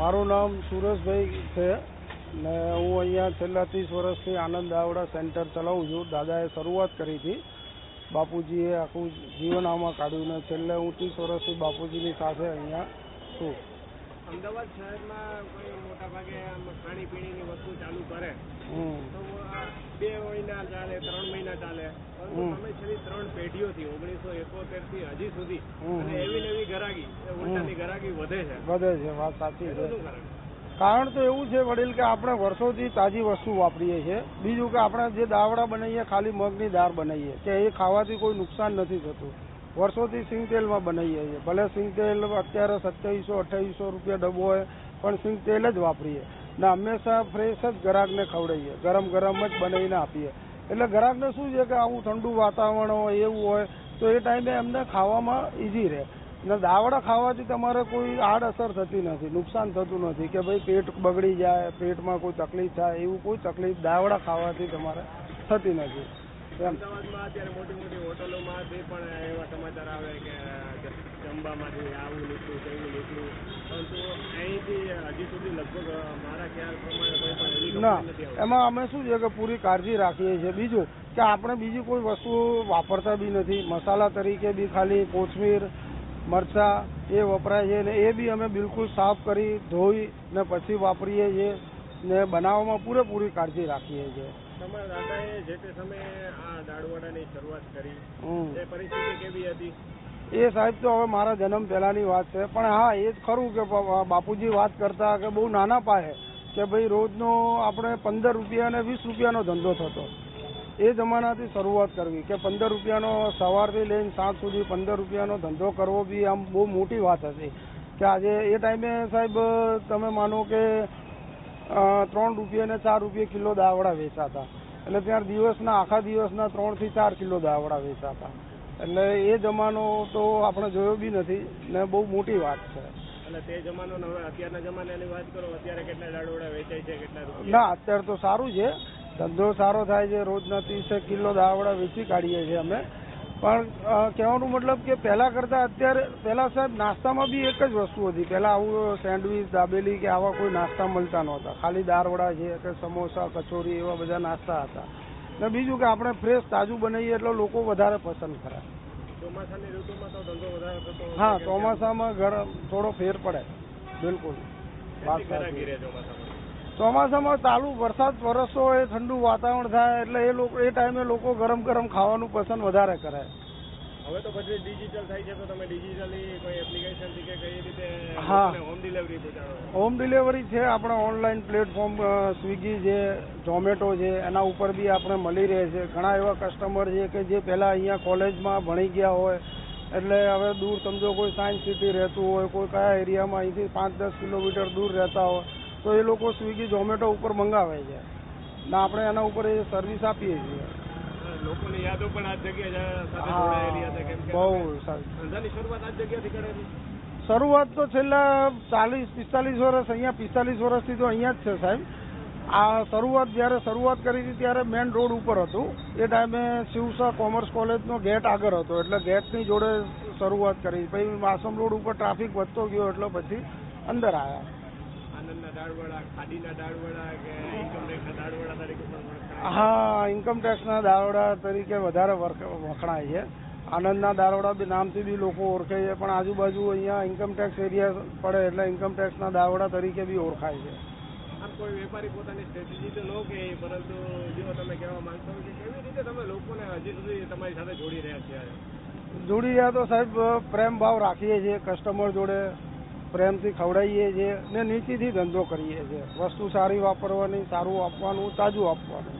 મારું નામ સુરેશભાઈ છે ને હું અહીંયા છેલ્લા ત્રીસ વર્ષથી આનંદ દાવડા સેન્ટર ચલાવું છું. દાદાએ શરૂઆત કરી હતી. બાપુજીએ આખું જીવન આમાં કાઢ્યું ને છેલ્લે હું ત્રીસ વર્ષથી બાપુજીની સાથે અહીંયા છું. અમદાવાદ શહેરમાં કોઈ મોટા ભાગે આમ ખાણીપીણીની વસ્તુ ચાલુ કરે. તો બે મહિના ચાલે ત્રણ મહિના ચાલે. પરંતુ. તમે છેલ્લી ત્રણ પેઢીઓથી ઓગણીસો એકોતેરથી હજી સુધી અને એવી નવી ગરાગી ઉલટાની ગરાગી વધે છે. વધે છે વાત સાચી છે. કારણ? કારણ તો એવું છે વડીલ કે આપણે વર્ષોથી તાજી વસ્તુ વાપરીએ છીએ. બીજું કે આપણે જે દાવડા બનાવીએ ખાલી મગની દાળ બનાવીએ કે એ ખાવાથી કોઈ નુકસાન નથી થતું. વર્ષોથી સિંગ તેલમાં બનાવીએ છીએ ભલે સિંગ તેલ અત્યારે સત્યાવીસો, અઠ્યાવીસો રૂપિયા ડબ્બો હોય, પણ સિંગ તેલ જ વાપરીએ. ને હંમેશા ફ્રેશ જ ગ્રાહકને ખવડાવીએ. ગરમ ગરમ જ બનાવીને આપીએ. એટલે ગ્રાહકને શું છે કે આવું ઠંડુ વાતાવરણ હોય, એવું હોય, તો એ ટાઈમે એમને ખાવામાં ઇઝી રહે. ને દાવડા ખાવાથી તમારે કોઈ આડઅસર થતી નથી, નુકસાન થતું નથી કે ભાઈ પેટ બગડી જાય, પેટમાં કોઈ તકલીફ થાય, એવું કોઈ તકલીફ દાવડા ખાવાથી તમારે થતી નથી. અમદાવાદમાં અત્યારે મોટી મોટી હોટલોમાંથી પણ એવા સમાચાર આવે કે જમવામાંથી આવું નીકળ્યું તેવું નીકળ્યું. પરંતુ અહીંથી હજી સુધી લગભગ મારા ખ્યાલ પ્રમાણે કોઈ પણ એવી ના એમાં અમે શું છે કે પૂરી કાળજી રાખીએ છીએ. બીજું કે આપણે બીજી કોઈ વસ્તુ વાપરતા બી નથી. મસાલા તરીકે બી ખાલી કોથમીર મરચાં એ વપરાય છે ને એ બી અમે બિલકુલ સાફ કરી ધોઈ ને પછી વાપરીએ છીએ ને બનાવવામાં પૂરેપૂરી કાળજી રાખીએ છીએ. તમારા દાદાએ જે તે સમયે આ દાળવડાની શરૂઆત કરી એ પરિસ્થિતિ કેવી હતી? એ સાહેબ તો હવે મારા જન્મ પહેલાની વાત છે પણ હા એ જ ખરું કે બાપુજી વાત કરતા કે બહુ નાના પાયે કે ભાઈ રોજનો આપણે પંદર રૂપિયા અને વીસ રૂપિયાનો ધંધો થતો. એ જમાનાથી શરૂઆત કરવી કે પંદર રૂપિયાનો સવારથી લઈને સાંજ સુધી પંદર રૂપિયાનો ધંધો કરવો બી આમ બહુ મોટી વાત હતી. કે આજે એ ટાઈમે સાહેબ તમે માનો કે ત્રણ રૂપિયા ને ચાર રૂપિયા કિલો દાવડા વેચાતા. એટલે ત્યાં દિવસના આખા દિવસના ત્રણથી ચાર કિલો દાવડા વેચાતા. એટલે એ જમાનો તો આપણે જોયો બી નથી ને બહુ મોટી વાત છે. એટલે તે જમાનો હવે અત્યારના જમાનાની વાત કરો અત્યારે કેટલા દાળવડા વેચાય છે કેટલા ના અત્યારે તો સારું છે. ધંધો સારો થાય છે રોજના ત્રીસેક કિલો દાવડા વેચી કાઢીએ છીએ અમે. પણ કહેવાનો મતલબ કે પહેલા કરતા અત્યારે પહેલા સાહેબ નાસ્તામાં બી એક જ વસ્તુ હતી. પહેલા આવું સેન્ડવીચ દાબેલી કે આવા કોઈ નાસ્તા મળતા નહોતા. ખાલી દારવડા છે કે સમોસા કચોરી એવા બધા નાસ્તા હતા. ને બીજું કે આપણે ફ્રેશ તાજું બનાવીએ એટલે લોકો વધારે પસંદ કરે. હા ચોમાસામાં ગરમ થોડો ફેર પડે. બિલકુલ. વાત સાચી. ચોમાસામાં ચાલુ વરસાદ વરસતો હોય ઠંડુ વાતાવરણ થાય એટલે એ લોકો એ ટાઈમે લોકો ગરમ ગરમ ખાવાનું પસંદ વધારે કરે. હવે તો પછી ડિજિટલ થાય છે તો તમે ડિજિટલી કોઈ એપ્લિકેશનથી કે કઈ રીતે હા. હોમ ડિલિવરી પહોંચાડો? હોમ ડિલિવરી છે આપણે ઓનલાઈન પ્લેટફોર્મ સ્વિગી છે ઝોમેટો છે એના ઉપર બી આપણે મળી રહે છે. ઘણા એવા કસ્ટમર છે કે જે પહેલાં અહીંયા કોલેજમાં ભણી ગયા હોય એટલે હવે દૂર સમજો કોઈ સાયન્સ સિટી રહેતું હોય કોઈ કયા એરિયામાં અહીંથી પાંચ દસ કિલોમીટર દૂર રહેતા હોય તો એ લોકો સ્વિગી ઝોમેટો ઉપર મંગાવે છે. ને આપણે એના ઉપર એ સર્વિસ આપીએ છીએ. લોકોની યાદો પણ આ બહુ સારી. શરૂઆત આ જગ્યાથી કરેલી. શરૂઆત તો છેલ્લા ચાલીસ પિસ્તાલીસ વર્ષ અહીંયા પિસ્તાલીસ વર્ષથી તો અહીંયા જ છે સાહેબ. આ શરૂઆત જ્યારે શરૂઆત કરી હતી ત્યારે મેન રોડ ઉપર હતું. એ ટાઈમે શિવસા કોમર્સ કોલેજનો ગેટ આગળ હતો એટલે ગેટની જોડે શરૂઆત કરી. પછી વાસમ રોડ ઉપર ટ્રાફિક વધતો ગયો એટલે પછી અંદર આવ્યા. દાળવડા ખાડીના દાળવડા કે ઇન્કમ ટેક્સના દાળવડા તરીકે પણ હા ઇન્કમ ટેક્સના દારોડા તરીકે વધારે વખણાય છે. આનંદના દારોડા બી નામથી બી લોકો ઓળખે છે પણ આજુબાજુ અહીંયા ઇન્કમ ટેક્સ એરિયા પડે એટલે ઇન્કમ ટેક્સના દાવડા તરીકે બી ઓળખાય છે. આમ કોઈ વેપારી પોતાની સ્ટ્રેટેજી તો ન કે પરંતુ જો તમે કહેવા માંગતા કે કેવી રીતે તમે લોકોને હજી સુધી તમારી સાથે જોડી રહ્યા છીએ જોડી રહ્યા તો સાહેબ પ્રેમ ભાવ રાખીએ છીએ કસ્ટમર જોડે પ્રેમથી ખવડાવીએ છીએ ને નીચેથી ધંધો કરીએ છીએ વસ્તુ સારી વાપરવાની સારું આપવાનું તાજું આપવાનું.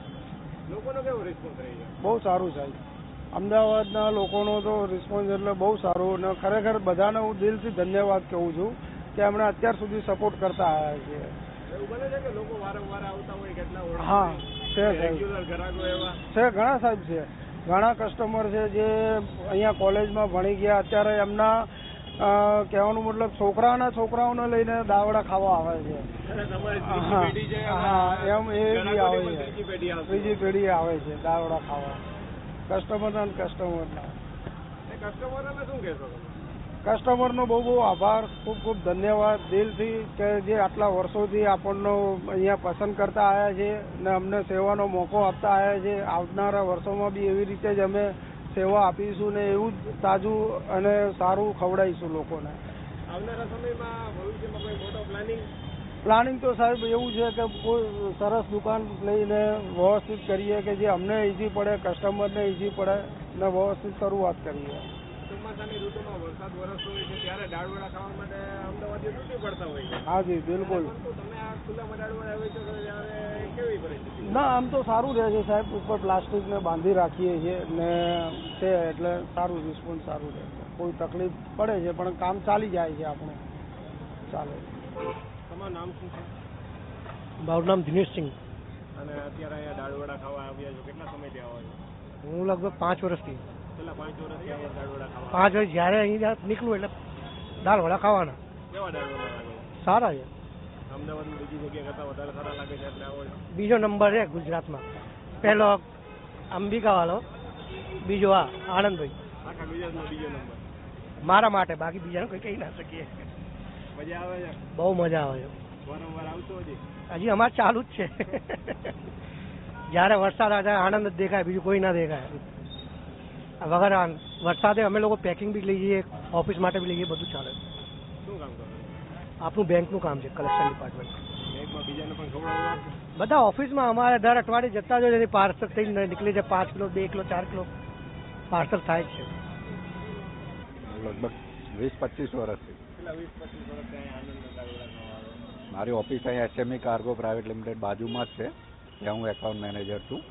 લોકોનો કેવો રિસ્પોન્સ રહી છે? બહુ સારું સાહેબ. અમદાવાદના લોકોનો તો રિસ્પોન્સ એટલે બહુ સારો અને ખરેખર બધાને હું દિલથી ધન્યવાદ કહું છું કે એમણે અત્યાર સુધી સપોર્ટ કરતા આવ્યા છે. હા છે છે ઘણા સાહેબ છે. ઘણા કસ્ટમર છે જે અહીંયા કોલેજમાં ભણી ગયા અત્યારે એમના કહેવાનું મતલબ છોકરાના છોકરાઓને લઈને દાવડા ખાવા આવે છે. હા, એમ એ બી આવે છે. ત્રીજી પેઢી આવે છે દાવડા ખાવા. કસ્ટમરના ને કસ્ટમરના કસ્ટમરોને શું કહેશો કસ્ટમરનો બહુ બહુ આભાર ખૂબ ખૂબ ધન્યવાદ. દિલથી કે જે આટલા વર્ષોથી આપણનો અહીંયા પસંદ કરતા આવ્યા છે ને અમને સેવાનો મોકો આપતા આવ્યા છે. આવનારા વર્ષોમાં બી એવી રીતે જ અમે સેવા આપીશું ને એવું જ તાજું અને સારું ખવડાવીશું લોકોને. આવનારા સમયમાં ભવિષ્યમાં કોઈ મોટો પ્લાનિંગ પ્લાનિંગ તો સાહેબ એવું છે કે કોઈ સરસ દુકાન લઈને વ્યવસ્થિત કરીએ કે જે અમને ઈઝી પડે કસ્ટમરને ઈઝી પડે ને વ્યવસ્થિત શરૂઆત કરીએ. ચોમાસાની ઋતુમાં વરસાદ વરસતો હોય છે ત્યારે દાળવડા ખાવા માટે અમદાવાદથી તૂટી પડતા હોય છે. હાજી બિલકુલ. તમે આ ખુલ્લામાં વેચો છો ત્યારે ના આમ તો સારું રહે છે સાહેબ. ઉપર પ્લાસ્ટિકને બાંધી રાખીએ છીએ ને છે એટલે સારું રિસ્પોન્સ સારું રહે છે. કોઈ તકલીફ પડે છે પણ કામ ચાલી જાય છે આપણે. ચાલે તમારું નામ શું છે? મારું નામ દિનેશસિંહ અને અત્યારે અહીંયા દાળવડા ખાવા આવ્યા છો. કેટલા સમયથી આવો છો હું લગભગ પાંચ વર્ષથી. છેલ્લા પાંચ વર્ષથી અહીંયા દાળવડા ખાવા? પાંચ વર્ષ જ્યારે અહીં નીકળું એટલે દાળ વડા ખાવાના. કેવા દાળવડા સારા છે. બીજી જગ્યા કરતાં વધારે સારા લાગે છે એટલે આવો બીજો નંબર છે ગુજરાતમાં. પહેલો અંબિકાવાળો બીજો આ આખા ગુજરાતનો બીજો નંબર. મારા માટે બાકી બીજાનું કંઈ કહી ના શકીએ. મજા આવે છે? બહુ મજા આવે છે. વારંવાર આવશો હજી હજી અમારે ચાલુ જ છે. જ્યારે વરસાદ આવે ત્યારે આનંદ જ દેખાય બીજું કોઈ ના દેખાય. વગર વરસાદે અમે લોકો પેકિંગ બી લઈ જઈએ ઓફિસ માટે બી લઈ જઈએ બધું ચાલે. શું કામ કરો? આપણું બેંકનું કામ છે કલેક્શન ડિપાર્ટમેન્ટ બધા ઓફિસમાં અમારે દર અઠવાડિયે જતા જ હોય પાર્સલ થઈને નીકળી જાય પાંચ કિલો બે કિલો ચાર કિલો. પાર્સલ થાય છે. લગભગ વીસ પચીસ વર્ષથી મારી ઓફિસ અહીંયા એસએમઈ કાર્ગો પ્રાઇવેટ લિમિટેડ બાજુમાં જ છે ત્યાં હું એકાઉન્ટ મેનેજર છું.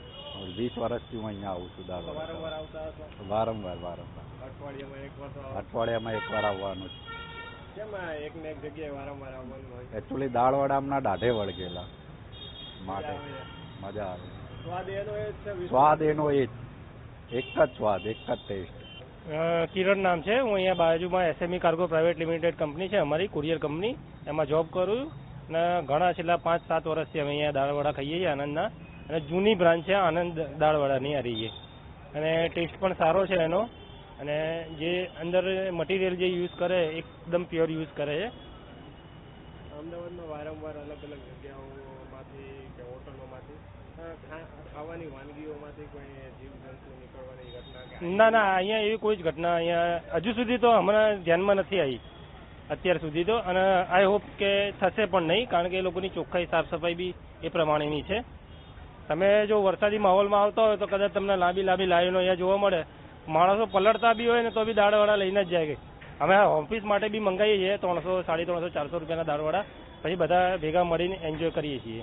વીસ વર્ષથી હું અહીંયા આવું છું દાદા વારંવાર વારંવાર વારંવાર. અઠવાડિયામાં એક વાર અઠવાડિયામાં એકવાર આવવાનું છે. કેમ દાળ એક ને એક જગ્યાએ વારંવાર આવવાનું હોય? એકચ્યુઅલી દાળવડા હમણાં દાઢે વળગેલા માટે. મજા આવે. સ્વાદ એનો એ જ એક જ સ્વાદ એક જ ટેસ્ટ કિરણ નામ છે. હું અહીંયા બાજુમાં SME cargo private limited company છે અમારી કુરિયર કંપની એમાં જોબ કરું અને ઘણા છેલ્લા પાંચ સાત વર્ષથી અમે અહીંયા દાળવડા ખાઈએ છીએ આનંદના. અને જૂની બ્રાન્ચ છે આનંદ દાળવડાની આ રહી છે અને ટેસ્ટ પણ સારો છે એનો. અને જે અંદર મટીરિયલ જે યુઝ કરે એકદમ પ્યોર યુઝ કરે છે. અમદાવાદમાં વારંવાર અલગ અલગ જગ્યાઓમાંથી કે હોટલોમાંથી ખાવાની વાનગીઓમાંથી કોઈ જીવજંતુ નીકળવાની ઘટના ના ના અહીંયા એવી કોઈ જ ઘટના અહીંયા હજુ સુધી તો હમણાં ધ્યાનમાં નથી આવી. અત્યાર સુધી તો અને આઈ હોપ કે થશે પણ નહીં કારણ કે એ લોકોની ચોખ્ખાઈ સાફ સફાઈ બી એ પ્રમાણેની છે. તમે જો વરસાદી માહોલમાં આવતા હોય તો કદાચ તમને લાંબી લાંબી લાઈનો અહીંયા જોવા મળે. માણસો પલળતા બી હોય ને તો બી દાળવાળા લઈને જ જાય અમે ઓફિસ માટે બી મંગાવીએ છીએ, ત્રણસો, સાડી ત્રણસો, ચારસો રૂપિયાના દાળવાળા. પછી બધા ભેગા મળીને એન્જોય કરીએ છીએ.